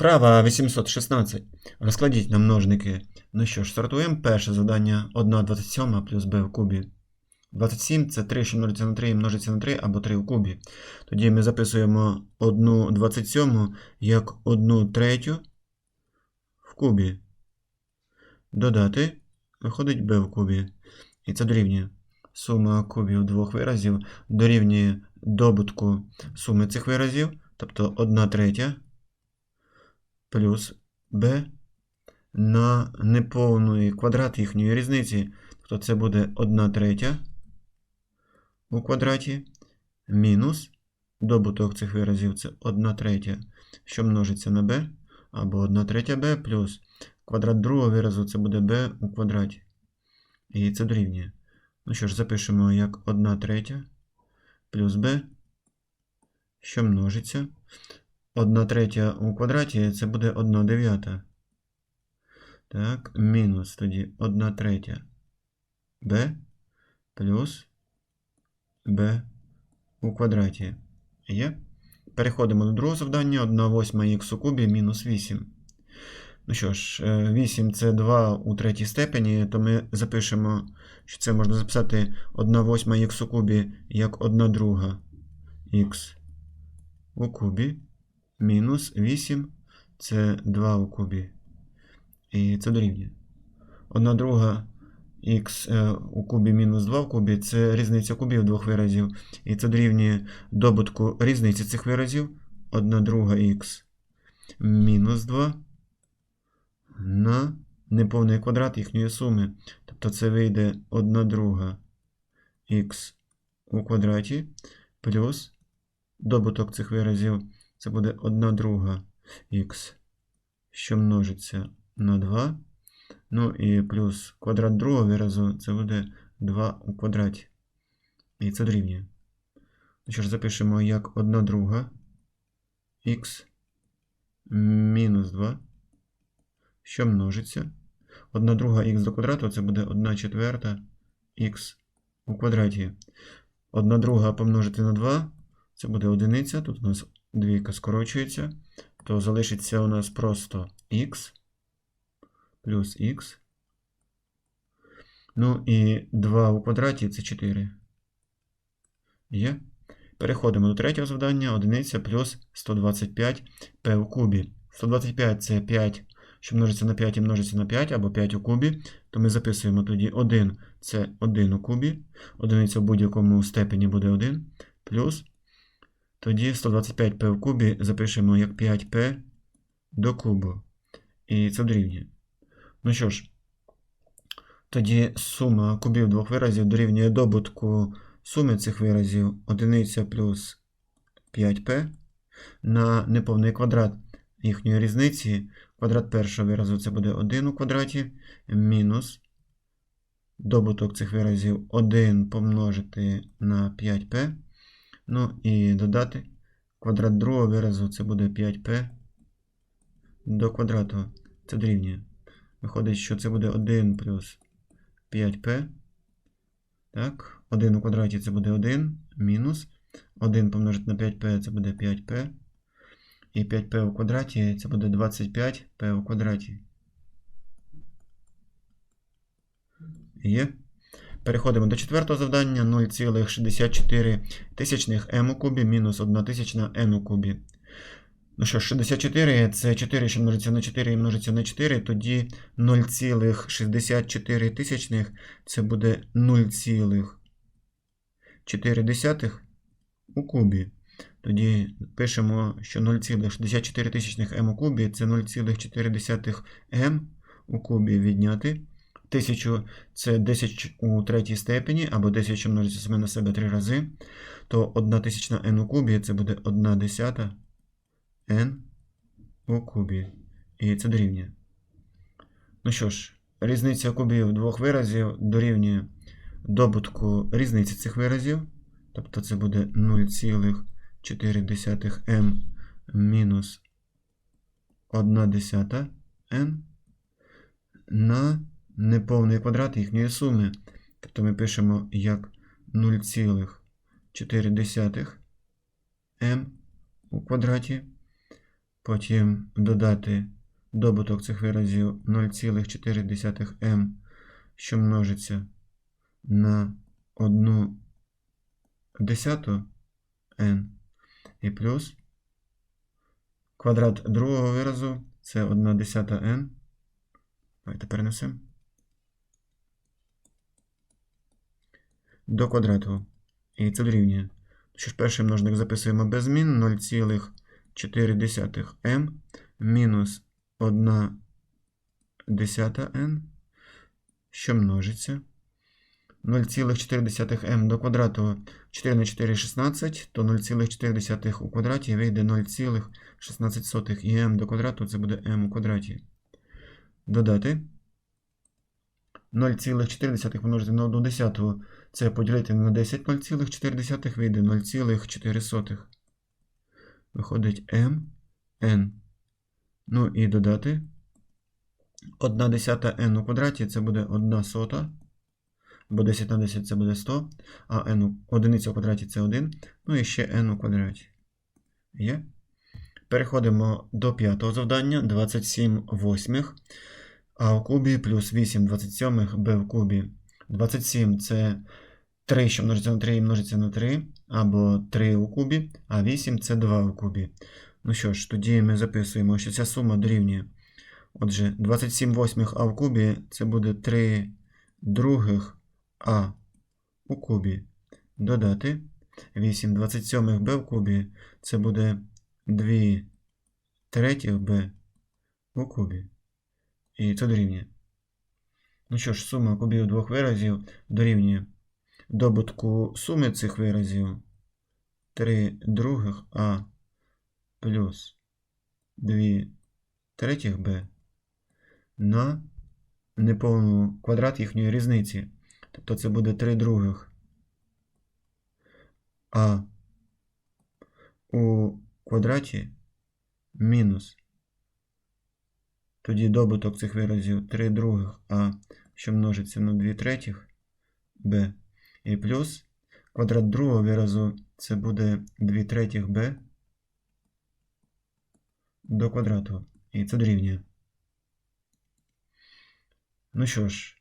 Вправа 816. Розкладіть на множники. Ну що ж, стартуємо. Перше завдання 1 27 плюс b в кубі. 27 це 3, що множиться на 3 і множиться на 3 або 3 в кубі. Тоді ми записуємо 1 27 як 1 третю в кубі. Додати виходить b в кубі. І це дорівнює. Сума кубів двох виразів дорівнює добутку суми цих виразів, тобто 1 третя плюс b на неповний квадрат їхньої різниці. Тобто це буде 1 третя у квадраті мінус добуток цих виразів це 1 третя, що множиться на b, або 1 третя b плюс квадрат другого виразу це буде b у квадраті. І це дорівнює. Ну що ж, запишемо як 1 третя плюс b, що множиться. 1 третя у квадраті це буде 1 дев'ята. Так, мінус тоді 1 третя b плюс b у квадраті. Є? Переходимо до другого завдання. 1 восьма х у кубі мінус 8. Ну що ж, 8 це 2 у третій степені, то ми запишемо, що це можна записати 1 восьма х у кубі як 1 друга х у кубі мінус 8 це 2 у кубі. І це дорівнює. 1 друга х у кубі мінус 2 в кубі це різниця кубів двох виразів. І це дорівнює добутку різниці цих виразів 1 друга х мінус 2 на неповний квадрат їхньої суми. Тобто це вийде 1 друга х у квадраті плюс добуток цих виразів це буде 1 друга х, що множиться на 2. Ну і плюс квадрат другого виразу це буде 2 у квадраті. І це дорівнює. Ну Що ж, запишемо як 1 друга х мінус 2, що множиться. 1 друга х до квадрату це буде 1 четверта х у квадраті. 1 друга помножити на 2 це буде одиниця. Тут у нас двійка скорочується, то залишиться у нас просто х плюс х. Ну і 2 у квадраті це 4. Є. Переходимо до третього завдання. Одиниця плюс 125 p у кубі. 125 це 5, що множиться на 5 і множиться на 5, або 5 у кубі. То ми записуємо тоді 1 це 1 у кубі. Одиниця в будь-якому степені буде 1. Плюс. Тоді 125p в кубі запишемо як 5p до кубу. І це дорівнює. Ну що ж, тоді сума кубів двох виразів дорівнює добутку суми цих виразів 1 плюс 5p на неповний квадрат їхньої різниці. Квадрат першого виразу це буде 1 у квадраті, мінус добуток цих виразів 1 помножити на 5p. Ну і додати квадрат другого виразу це буде 5p до квадрату. Це дорівнює. Виходить, що це буде 1 плюс 5p. Так, 1 у квадраті це буде 1 мінус. 1 помножити на 5p це буде 5p. І 5p у квадраті це буде 25p у квадраті. Є. Переходимо до четвертого завдання 0,64 тисячних m у кубі мінус 1 тисячна n у кубі. Ну що, 64 це 4, що множиться на 4 і множиться на 4, тоді 0,64 тисячних це буде 0,4 у кубі. Тоді пишемо, що 0,64 тисячних m у кубі це 0,4 m у кубі відняти. 1000 це 10 у третій степені, або 10, що множиться саме на себе 3 рази, то 1 тисячна n у кубі це буде 1 десята n у кубі. І це дорівнює. Ну що ж, різниця кубів двох виразів дорівнює добутку різниці цих виразів. Тобто це буде 0,4 m мінус 1 десята n на неповний квадрат їхньої суми. Тобто ми пишемо як 0,4 m у квадраті Потім додати добуток цих виразів 0,4m, що множиться на 1 десяту n і плюс квадрат другого виразу це 1 десята n. Давайте перенесемо. До квадрату. І це дорівнює. Що ж, перший множник записуємо без змін 0,4m мінус 1 десята n, що множиться. 0,4m до квадрату 4 на 4 16, то 0,4 у квадраті вийде 0,16 і m до квадрату це буде m у квадраті. Додати 0,4 помножити на 1 десяту це поділити на 10 0,4 вийде 0,4. Виходить m, n. Ну і додати 1 десята n у квадраті це буде 1 сота. Бо 10 на 10 це буде 100, а n одиниця у квадраті це 1. Ну і ще n у квадраті. Є. Переходимо до п'ятого завдання. 27 восьмих. А у кубі плюс 8 27 b в кубі. 27 це 3, що множиться на 3 і множиться на 3, або 3 у кубі, а 8 це 2 у кубі. Ну що ж, тоді ми записуємо, що ця сума дорівнює. Отже, 27 восьмих а в кубі це буде 3 других а у кубі. Додати 8 27 b в кубі це буде 2 третіх b у кубі. І це дорівнює. Ну що ж, сума кубів двох виразів дорівнює добутку суми цих виразів 3 других а плюс 2 третіх b на неповну квадрат їхньої різниці. Тобто це буде 3 других а у квадраті мінус. Тоді добуток цих виразів 3 других а, що множиться на 2 третіх b і плюс квадрат другого виразу це буде 2 третіх b до квадрату. І це дорівнює. Ну що ж,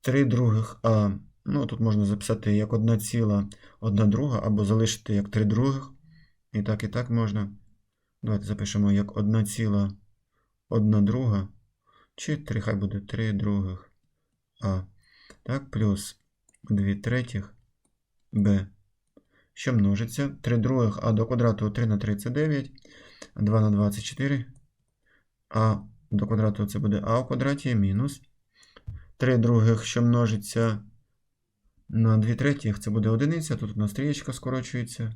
3 других а. Ну, тут можна записати як 1 ціла 1 друга, або залишити як 3 других. І так, і так можна. Давайте запишемо як 1 ціла 1 друга. Чи 3, хай буде 3 других а. Так, плюс 2 третіх b. Що множиться? 3 других а до квадрату 3 на 3 це 9. 2 на 24. А до квадрату це буде а в квадраті мінус. 3 других, що множиться на 2 третіх, це буде одиниця. Тут у нас трієчка скорочується.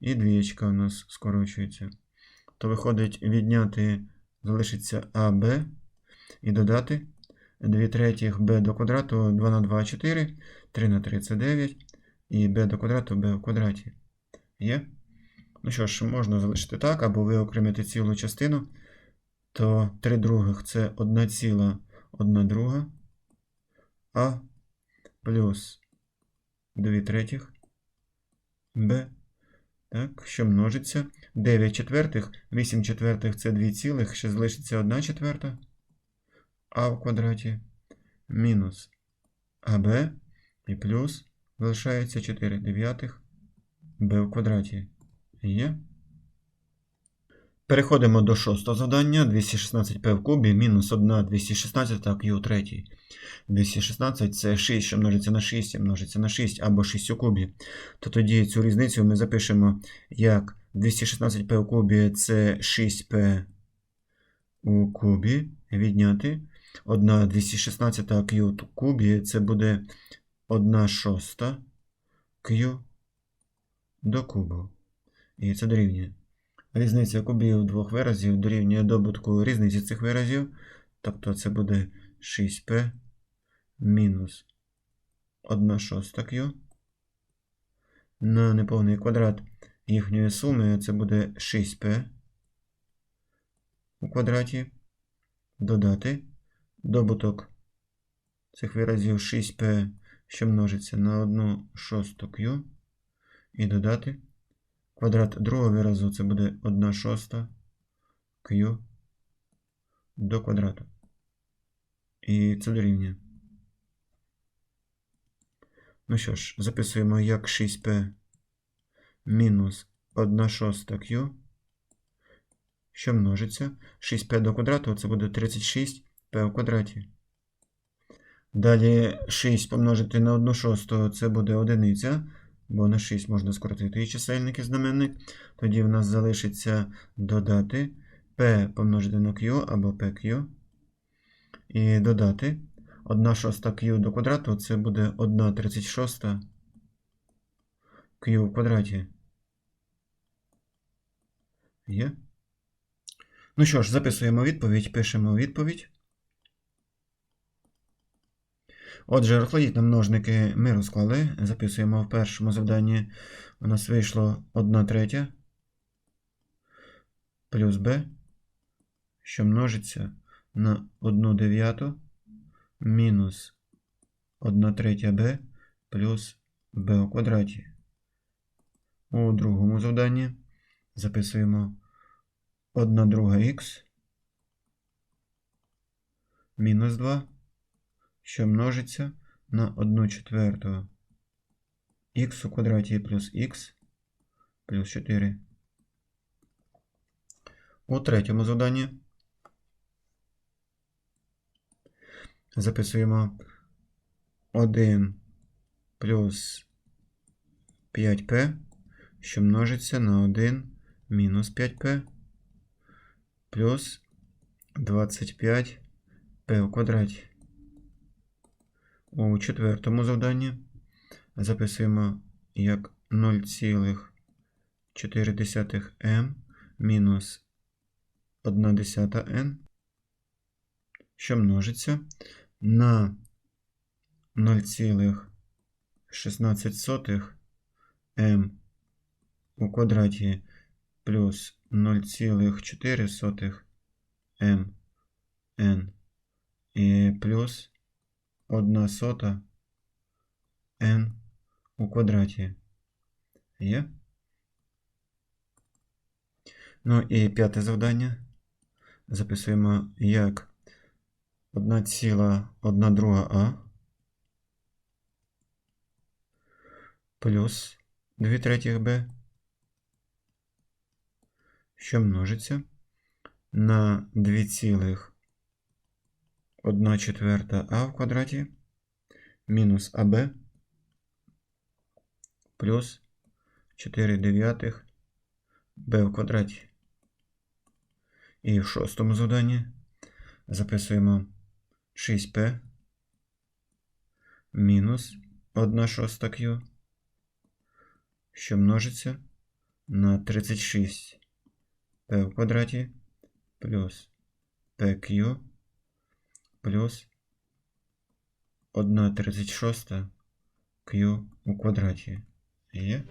І двієчка у нас скорочується. То виходить, відняти залишиться АБ і додати 2 третіх b до квадрату 2 на 2 4, 3 на 3 це 9. І b до квадрату b в квадраті. Є? Ну що ж, можна залишити так, або виокремити цілу частину. То 3 других це 1 ціла 1 друга. А плюс 2 третіх Б. Так, що множиться. 9 четвертих, 8 четвертих це 2 цілих, ще залишиться 1 четверта. А в квадраті мінус АБ і плюс залишається 4 дев'ятих Б в квадраті. Є. Переходимо до шостого завдання. 216p в кубі мінус 1 216 q у третій. 216 це 6, що множиться на 6, множиться на 6 або 6 у кубі. То тоді цю різницю ми запишемо як 216p у кубі це 6p у кубі. Відняти. 1 216 q у кубі це буде 1 шоста q до кубу. І це дорівнює. Різниця кубів двох виразів дорівнює добутку різниці цих виразів. Тобто це буде 6p мінус 1 шоста q. На неповний квадрат їхньої суми це буде 6p у квадраті. Додати добуток цих виразів 6p, що множиться на 1 шосту q. І додати. Квадрат другого виразу це буде 1 шоста Q до квадрату. І це дорівнює. Ну що ж, записуємо як 6p мінус 1 шоста q, що множиться. 6p до квадрату це буде 36p в квадраті. Далі 6 помножити на 1 шосту це буде одиниця, бо на 6 можна скоротити і чисельник і знаменник. Тоді в нас залишиться додати p помножити на q або pq. І додати 1 шоста q до квадрату це буде 1 36 q в квадраті. Є? Ну що ж, записуємо відповідь, пишемо відповідь. Отже, розкладіть множники ми розклали. Записуємо в першому завданні. У нас вийшло 1 третя плюс b, що множиться на 1 дев'яту мінус 1 третя b плюс b у квадраті. У другому завданні записуємо 1 друга х мінус 2, що множиться на 1 четверту х у квадраті плюс х плюс 4. У третьому завданні записуємо 1 плюс 5p, що множиться на 1 мінус 5p плюс 25p в квадраті. У четвертому завданні. Записуємо як 0,4m мінус 1 десята n, що множиться на 0,16 m у квадраті плюс 0,4 m n і плюс 1 сота n у квадраті. Є? Ну і п'яте завдання. Записуємо як 1,1 друга А плюс 2 третіх Б, що множиться на 2,1 четверта А в квадраті мінус АБ плюс 4 дев'ятих Б в квадраті. І в шостому заданні записуємо 6p мінус 1 шоста q, що множиться на 36 p в квадраті плюс pq плюс 1 36 q у квадраті. Є?